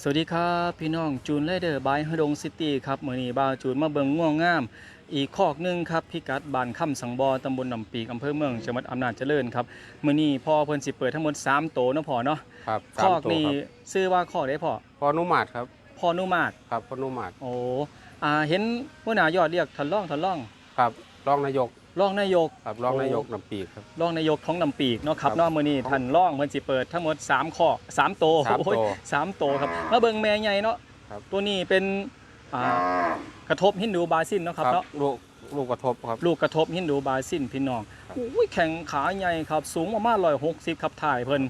สวัสดีครับพี่น้องจูนไรเดอร์บายฮดงซิตี้ครับมื้อนี้บ่าวจูนมาเบิงง่วงงาม อีกคอกหนึงครับพิกัดบ้านค่ำสังบอตำบลหนำปีกอำเภอเมืองจังหวัดอำนาจเจริญครับมื้อนี้พ่อเพิ่นสิเปิดทั้งหมด3โตเนาะพ่อเนาะครับคสามอกตัวนี้ครับชื่อว่าคอกได้พ่อพอนุมาตครับพ่อนุมาตรครับพอนุมาตโอ้อ่าเห็นหัวหน้ายอดเรียกทันล่องทันล่องครับรองนายก รองนายกครับรองโอ้นายกนำปีกครับ รองนายกของนำปีกเนาะครับครับเนาะมื้อนี้ท่านร่องเพิ่นสิเปิดทั้งหมด3ข้อ3โตสามโอ้ยตัวสามโตครับมาเบิ่งแม่ใหญ่เนาะครับ ตัวนี้เป็นอ่ากระทบฮินดูบาซินเนาะครับเนาะ ลูกลูกกระทบครับ ลูกกระทบฮินดูบาซินพี่น้องครับ อุ้ยแข็งขาใหญ่ครับ สูงประมาณร้อยหกสิบครับถ่ายเพิ่น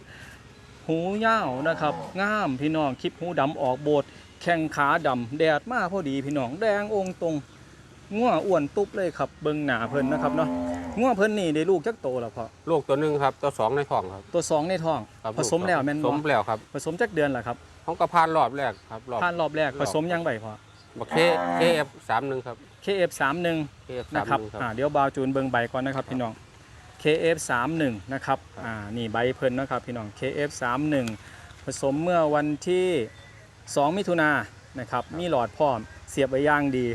หูยาวนะครับงามพี่น้องคลิปหูดำออกโบดแข้งขาดำแดดมาพอดีพี่น้องแดงองค์ตรง ง่วอ้วนตุ๊บเลยครับเบิ่งหน้าเพิ่นนะครับเนาะง่วเพิ่นนี่ได้ลูกจักโตแล้วพอลูกตัวหนึ่งครับตัวสองในท้องครับ ตัวสองในท้อง ครับผสมแล้วแม่นผบ่สมแล้วครับผสมจักเดือนล่ะครับห้องกระพานรอบแรกครับรอบผ่านรอบแรกรอบผสมยังไงพอ บักเคเคเอฟสามหนึ่งครับ KF31 เคเอฟสานะมครัหบนึ่งครับ อ่าเดี๋ยวบาวจูนเบิงใบก่อนนะครับพี่น้อง KF31 นะครับครับ อ่านี่ใบเพิ่นนะครับพี่น้อง KF31 ผสมเมื่อวันที่ 2 มิถุนายนนะครับมีหลอดพร้อม เสียบไว้อย่างดี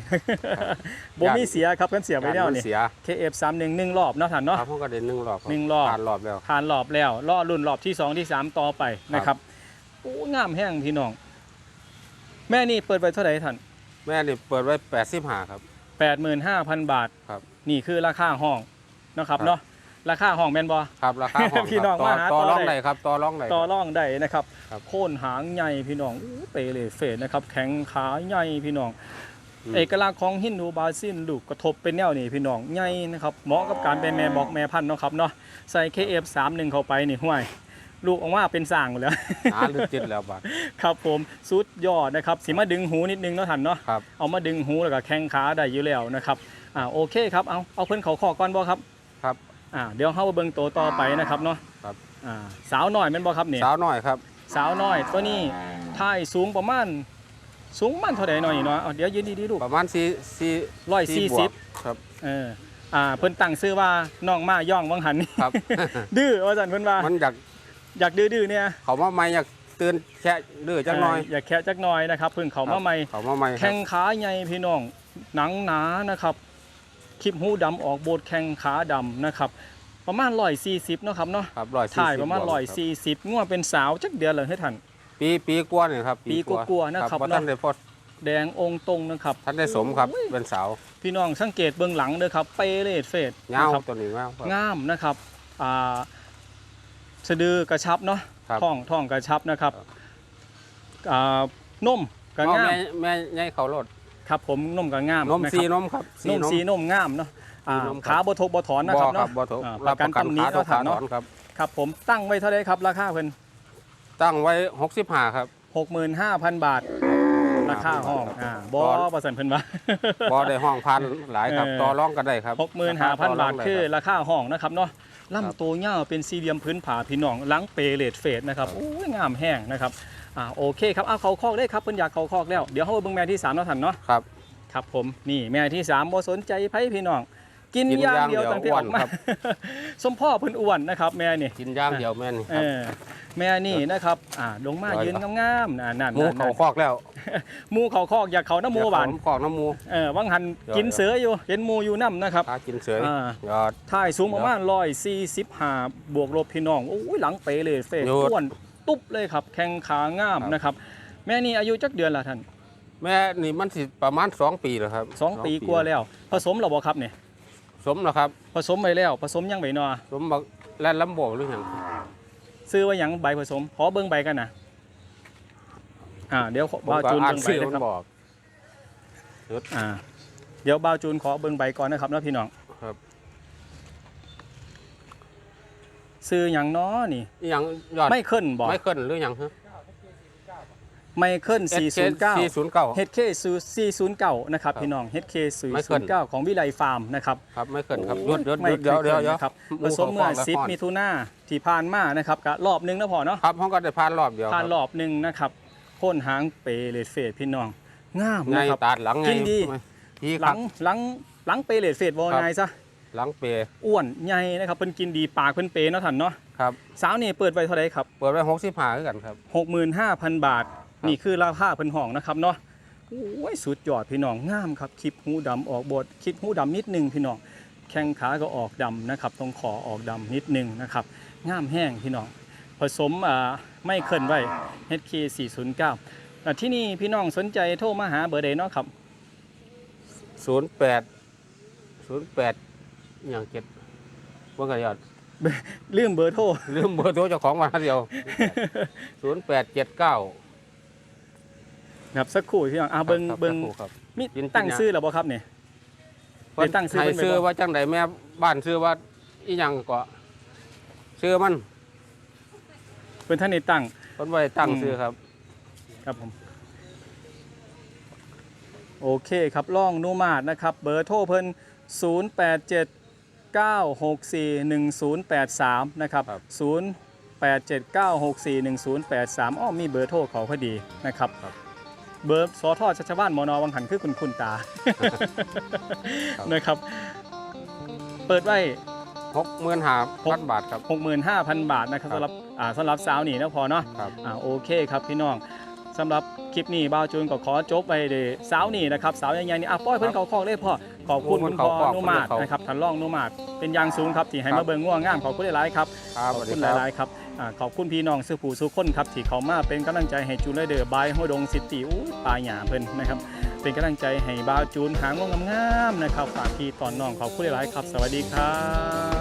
บ่มีเสียครับเพิ่นเสียบไว้แล้วการมันี่ เสีย KF31 หนึ่งรอบเนาะท่านเนาะ ครับห้องกระเด็นหนึ่งรอบคบหนึ่งรอบ ผ่านรอบแล้ว ผ่านรอบแล้วรอรุ่นรอบที่2ที่3ต่อไปนะครับโอ้งามแห้งพี่น้อง แม่นี่เปิดไว้เท่าไหร่ท่านแม่นี่เปิดไว้แปดสิบห้าครับ 85,000 บาท ครับ นี่คือราคาห้องนะครับครับ เนาะ ราคาห้องแม่นบ่ครับราคาห้องพี่น้องครับมาหาต่อต่อต่อรองได้ได้ครับต่อรองได้ต่อร่องได้นะครับ ครับโค่นหางใหญ่พี่น้องอู้เปเลเฟดนะครับแข็งขาใหญ่พี่น้อง อืม เอกลักษณ์ของฮินดูบราซิลลูกกระทบเป็นแนวนี่พี่น้องใหญ่นะครับเหมาะกับการเป็นแม่บอกแม่พันธุ์เนาะครับเนาะใส่ KF31 เข้าไปนี่ห้วยลูกออกมาเป็นสร้างหมดแล้ว หาหรือจิตแล้วบาดครับผมสุดยอดนะครับสิมาดึงหูนิดนึงเนาะท่านเนาะครับ เอามาดึงหูแล้วก็แข้งขาได้อยู่แล้วนะครับอ่าโอเคครับเอาเอาเพิ่นเขาขอก่อนบ่ครับ ครับ อ่าเดี๋ยวเฮาเบิ่งตัวต่อไปนะครับเนาะครับ อ่าสาวหน่อยแม่นบ่ครับเนี่ยสาวน้อยครับสาวน้อยตัวนี้ท่ายสูงประมาณสูงประมันเท่าใดหน่อยเนาะเอาเดี๋ยวยืนดีๆลูก ประมาณสี่สี่ร้อยสี่บวสิกบครับ เอออ่าเพิ่นตั้งชื่อว่าน้องมาย่องวังหันนี่ ครับ ดื้อว่าจันเพิ่นว่ามันอยากอยากดื้อๆเนี่ยเขามาใหม่อยากตื่นแค่ดื้อจักหน่อยเอยากแคะจักหน่อยนะครับเพิ่งเขามาใหม่ เขามาใหม่ครัแข้บงขาใหญ่พี่น้องหนังหนานะครับ คลิปหูดำออกโบดแข้งขาดำนะครับ ประมาณ140เนาะครับเนาะครับร้อยสี่ถ่ายสิบประมาณบวกคบ140ง่วงเป็นสาวจักเดือนเลยให้ท่านปีปีกว่าเนี่ยครับปีกว่าๆนะครับว่าเนาะท่านได้พอแดงองค์ตรงนะครับท่านได้สมครับเป็นสาวพี่น้องสังเกตเบื้องหลังเด้อครับเปเลดเฟดเงานะครับตัวนี้เงาครับงามนะครับอ่าสะดือกระชับเนาะครับท้องท้องกระชับนะครับครับอ่านมก็เอางามแม่แม่ใหญ่เขารถ ครับผมนมก็งามนมนะคสีรับนมครับนมสีนมงามเนาะอ่าสีนมครับขาบ่ทกบ่ถอนนะครับครัเนาะบ่ถูกอ่าปรัระบกัปนระกันตำหนิขาเนาะขาเนาะถอนครับครับผมตั้งไว้เท่าไหรครับราคาเพิ่นตั้งไว้หกสิบห้าครับ65,000 บาทราคาห้องอ่าบ่บ่ประสันเพิ่นว่าบ่ได้ห้องพันหลายครับเออต่อรองกันได้ครับหกหมื่นห้าพันบาทคือราราคาห้องนะครับเนาะครับลำตัวยาวเป็นสี่เหลี่ยมพื้นผาพี่น้องหลังเปเลดเฟดนะครับครับโอ้ยงามแห้งนะครับ อ่าโอเคครับเอาเขาคอกได้ครับเพิ่นอยากเขาคอกแล้วเดี๋ยวเขาไปเบิ่งแม่ที่สามแล้วท่านเนาะครับ ครับผมนี่แม่ที่สามบ่สนใจไผพี่น้อง กินกินอย่างอย่างเดียวเดียวตั้งแต่ออกมาอ้วนครับ สมพ่อเพิ่นอ้วนนะครับแม่นี่กินย่างเดียวแม่นเอครับ อแม่นี่นะครับอ่าลงมาร้อย ยืนครับงามๆน่ะนั่นหมูนั่นเขาคอกแล้วหมูเขาคอกอยากเขาน้ำหมูหวานคอกน้ำหมู เออวังหันเดี๋ยว กินเสืออยู่เห็นหมูอยู่น้ำนะครับตากินเสยอ่า ยอด ถ่ายสูงประมาณร้อยสี่สิบห้าบวกลบพี่น้องโอ้ยหลังเป๋เลยเฟกโยด อ้วน ตุ๊บเลยครับ แข้งขางามครับนะครับ แม่นี่อายุจักเดือนละท่านแม่นี่มันสิประมาณสองปีแล้วครับสองปีกว่าแล้ว ผสมหรอบ่ครับเนี่ยสมแล้วครับ ผสมไปแล้ว ผสมยังไปนอสมบักแล่นลำโบหรือหยังซื้อว่าหยังใบผสมขอเบิ้งใบกันนะอ่าเดี๋ยวผมบ่าวก็จูนอ่านเบิ้งใบชื่อนะมันครับบอกอ่าเดี๋ยวบ่าวจูนขอเบิ้งใบก่อนนะครับนะพี่น้องครับ ซื้อหยังน้อนี่อหยังยอดไม่ขึ้นบ่ไม่ขึ้นหรือหยังฮะไม่ขึ้นสี่409ศูนย์เก้า HK 409นะครับครับพี่น้อง HK ไม่ขึ้น409ของวิไลฟาร์มนะครับครับไม่ขึ้นครับหโอ้ยุดหยุดหไม่ยุดเดี๋ยวเดี๋ยวเดี๋ยวครับหผสมเมื่อขาฟ้งสิบแล้วมิถุนาที่ผ่านมานะครับกะรอบหนึงนะพอเนาะครับห้องก็ได้ผ่านรอบเดียวผ่านรอบหนึงนะครับโค่นหางเปเลดเฟดพี่น้องงามไงนะครับตาดหลังไงกินดีพี่หคลัรับงหลังหลังเปเลดเฟดวอครับไงซะ หลังเปย์อ้วนใหญ่นะครับเป็นกินดีปากเป็นเปย์เนาะท่านเนาะครับสาวนี่เปิดไว้เท่าไรครับเปิดไว้หกสิบห้าคือกันครับหกหมื่นห้าพันบาท นี่คือราคาเพิ่นห้องนะครับเนาะโอ้ยสุดยอดพี่น้องงามครับคลิปหูดำออกบทคลิปหูดำนิดนึงพี่น้องแข้งขาก็ออกดำนะครับตรงคอออกดำนิดนึงนะครับงามแห้งพี่น้องผสมไม่เคลื่อนไหว HK 409ที่นี่พี่น้องสนใจโทรมาหาเบอร์เดเนาะครับ 08 08 อย่างเจ็ดว่ากระยอดลืมเบอร์โทรลืมเบอร์โทรเจ้าของมาเดียวศูนย์แปดเจ็ดเก้าครับสักครู่พี่น้องอ่าเบิงเบิงครับมีกินตั้งกินยาซื้อแล้วบ่ครับเนี่ยได้ตั้งชื่อให้เพิ่นไว้บ่ซื้อว่าจังใดแม่บ้านซื้อว่าอีหยังก็ซื้อมันเป็นท่านในตั้งเพิ่นไว้ตั้งอืมซื้อครับ ครับผมโอเคครับล่องนูมาดนะครับ เบอร์โทรเพิ่น087 964 1083 นะครับ ครับ087 964 1083 อ้อมีเบอร์โทรเขาพอดีนะครับ ครับ เบอร์สอทอชัชวานมอนอวังหันคือคุณคุณตาครับนะครับ เปิดไว้ หกหมื่นห้าพันบาทครับ 65,000 บาทนะครับครับ สำหรับอ่าสำหรับสาวนี่นะพอเนาะ ครับ อ่าโอเคครับพี่น้องสำหรับคลิปนี้บ่าวจูนก็ขอจบไปเลยสาวนี่นะครับ สาวยังไงนี่อะป้อยเพิ่นเขาคอกเลยพ่อ ขอบคุณโอ้คุณเพิ่นพ่อเข้าคอกนุมาดเพิ่นเข้านนะครับท่านรองนุมาดเป็นอยางสูงครับที่ให้ครัมาบเบิ่งง่วงงามขอบคุณหลายๆครับครับขสอบวัสคุดีณคหรับลายๆครับอ่าขอบคุณพี่น้องซื้อผู้ซื้อคนครับที่เขามาเป็นกำลังใจให้จูนเลยเดอร์บายห้วยดงซิตี้อู้ปลายหยาเพิ่นนะครับเป็นกำลังใจให้บ่าวจูนหางวงงามๆนะครับฝากพี่ตอนน้องขอบคุณหลายๆครับ สวัสดีครับ